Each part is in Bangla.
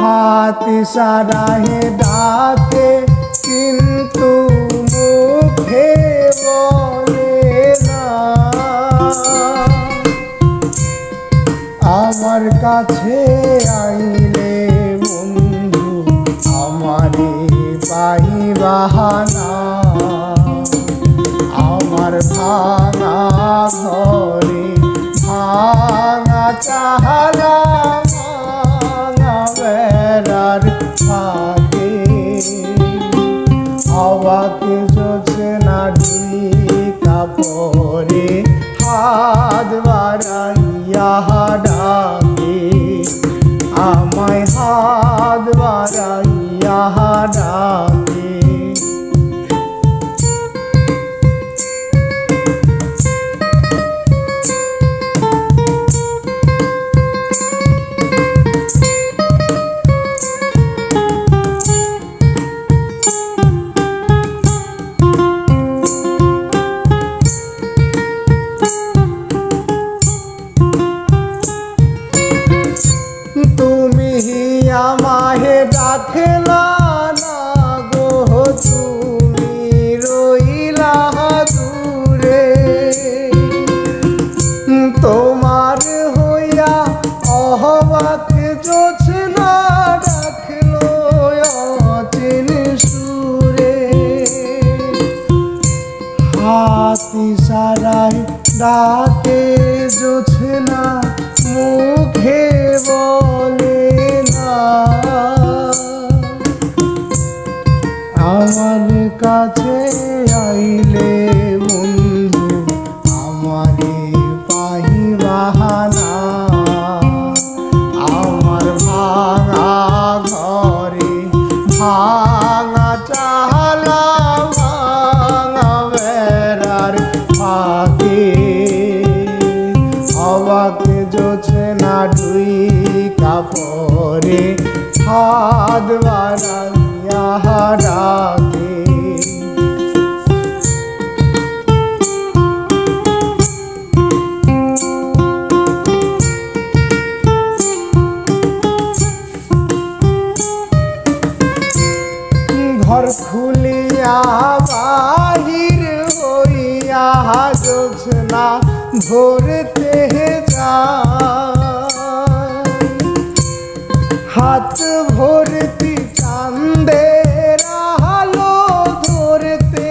হাত সারাহে ডাকে, কিন্তু মুখে বলে না। আমার কাছে আইলে বন্ধু, আমারে পাই বাহানা আমার ভাঙা ঘরে ভাঙা ভাঙা বেড়ার থাকে অবাক যোছে না দুই কাপড়ে হাত বাড়াইয়া ডাকে তুমি আমাহে ডাকলা না গো, তুমি রইলা দূরে। তোমার হইয়া অহবাক জোছে না ডাকলো অচিন সুরে। হাতি সারাই ডাকে জোছে না মুখে বলে কাপড়ে হাত বাড়াইয়া ঘর খুলিয়া বাহির হইয়া জোছনা ধরতে যায় হাত ভরতি চান্দের আলো ধরতে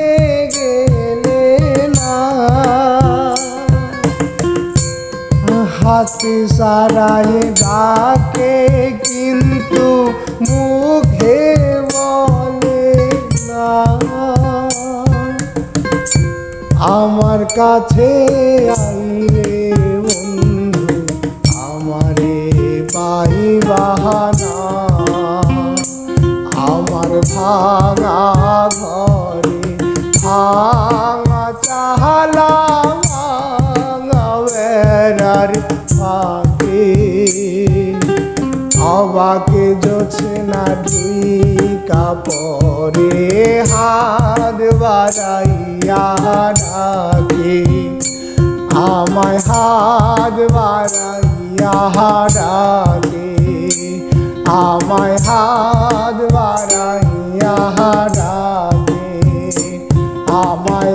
গেলে না। হাত সারায় ডাকে কিন্তু মুখে বলে না। আমার কাছে আইলে পাই বাহানা। আমার ভাঙা ঘরে ভাঙা চাহালা বেড়ার ফাঁকে। অবাকে জোছে না দুই কাপড়ে হাত বাড়াইয়া ডাকে। আমায় হাত মাইয়া হারালে আমায় হাত বাড়াইয়া হারালে আমায়